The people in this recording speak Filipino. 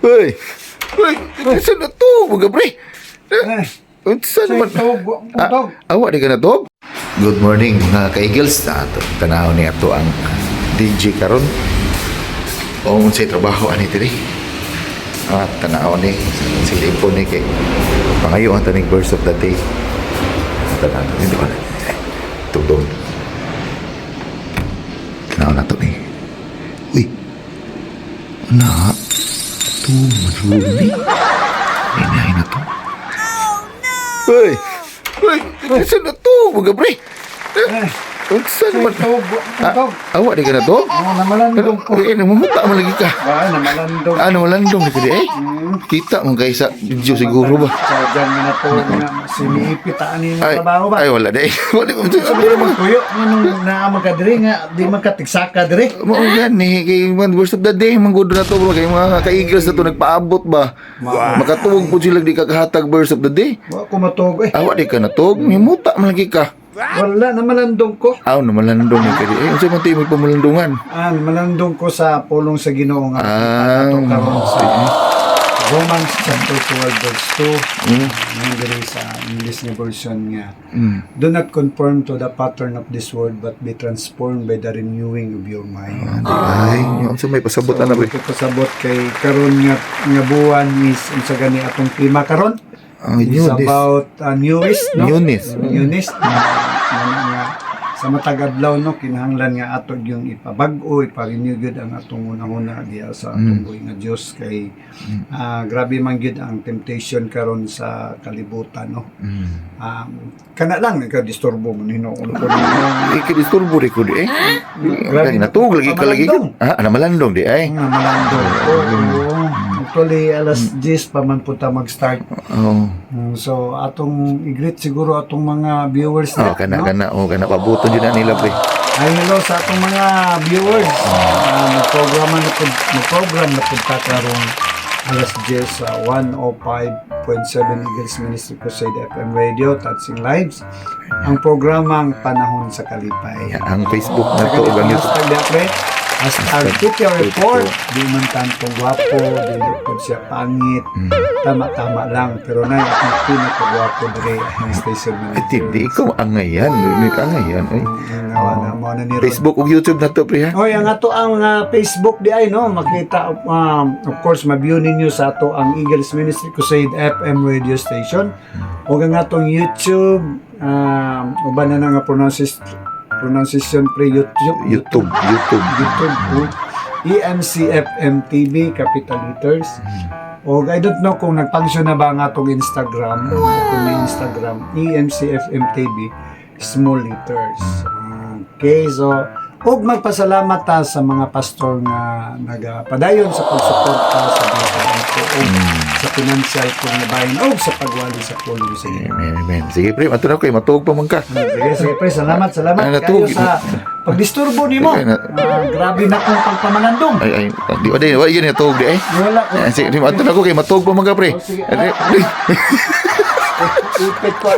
Uy! Uy! Saan na to? Mga pre? Eh, Saan naman? tog, Ah, tog. awa di ka na to? Good morning mga ka-Eagles. Na tanaw niya to ang DJ karon. O unsay trabaho ani diri. Ah, tanaw ni sila po ni kay pangayo ang tanig verse of the day. Tanaw ni di ba? Tudong. Tanaw na to ni. Uy. Na. Tu marumi. Inahin na to. Uy! Uy! Saan na to? Mga pre? Eh, Saan naman? tog, Ah, tog. awa di ka na to? Oh, namalandong ko. Eh, namumuta mo lagi ka. Ah, namalandong. Ano, malandong na kadi eh. Kita mo kayo sa video siguro ba? Sa dyan nga na sinipitaan niyo Ay, yung trabaho ba? ay wala na eh. Wala ko Sabi mo, tuyo, nung na magkadiri nga, di magkatiksaka diri. Mo gani kay man worst of the day manggudo na to kay mga ka-eagles na to nagpaabot ba. Makatuwag po sila di kakahatag burst of the day. Wa ko matog eh. Awa di ka na to, mimuta man lagi ka. Wala, namalandong ko. Aw, namalandong ni kadi. Eh, unsa man tayo magpamulandungan? Ah, namalandong ko sa pulong sa ginoo nga. Ah, Ato karon sa. Romans chapter 12 verse 2. Mm. Diri sa English nga version nga. Mm. Do not conform to the pattern of this world, but be transformed by the renewing of your mind. Ay, unsa may pasabot na pre? Ito pasabot kay karon nga nga buwan is unsa gani atong klima karon? Ang It's about uh, newness, no? Newness. Newness. Nga- nga sa matagadlaw no kinahanglan nga ato yung ipabag-o ipa-renew gyud ang atong una-una diya sa atong buhay nga Dios kay ah, grabe man gyud ang temptation karon sa kalibutan no. Mm. Um, kana lang nagka-disturbo mo nino ulo ko Ikidisturbo di ko di eh. Grabe. Natug lagi ka lagi. Malandong. Ah, malandong di ay. nga malando. Oo. Actually alas 10 pa man punta mag-start. Oh. Mm, So atong i-greet siguro atong mga viewers Oh, kana no? kana oh kana pabuton jud na nila pre. Ay, hello sa atong mga viewers. Uh, nag-programa na po, nag-program na po karong alas 10 sa 105.7 Eagles Ministry Crusade FM Radio, Touching Lives. Ang programang Panahon sa Kalipay. Ang Facebook na to ug ang YouTube. hashtag di hashtag Titya Report, di man tantong gwapo, di po siya pangit, Hmm. tama-tama lang, pero na yung pinakagwapo diri ang station manager. tindi ikaw ang ngayan, ni ka ngayan ay. Nawa na mo na ni Rod. Facebook ug YouTube na to pre. Oy, ang ato ang ah, Facebook di ay no, makita um, of course ma-view ninyo sa ato ang Eagles Ministry Crusade FM radio station. O ang atong YouTube um uban na nga pronunciation pronunciation pre YouTube YouTube, YouTube. YouTube po. EMCFM TV capital letters. O I don't know kung nag-function na ba ang atong Instagram. Kung may Instagram, EMCFM TV small letters. Okay, so ug magpasalamat ta sa mga pastor nga nagapadayon sa pagsuporta sa mga pagangko ug sa financial kung nabayin ug sa pagwali sa pulong sa inyo. Amen, amen. Sige pre, mato na kay matuog pa man ka. Sige, sige, pre, salamat, salamat Ay, kayo sa pagdisturbo nimo. Na- Ah, grabe na kong pagpamanandong. Ay ay, di ba di, wala gini tuog di ay. Wala ko. Ah, Sige, mato na ko kay matuog pa man ka pre. Oh, Ipit ko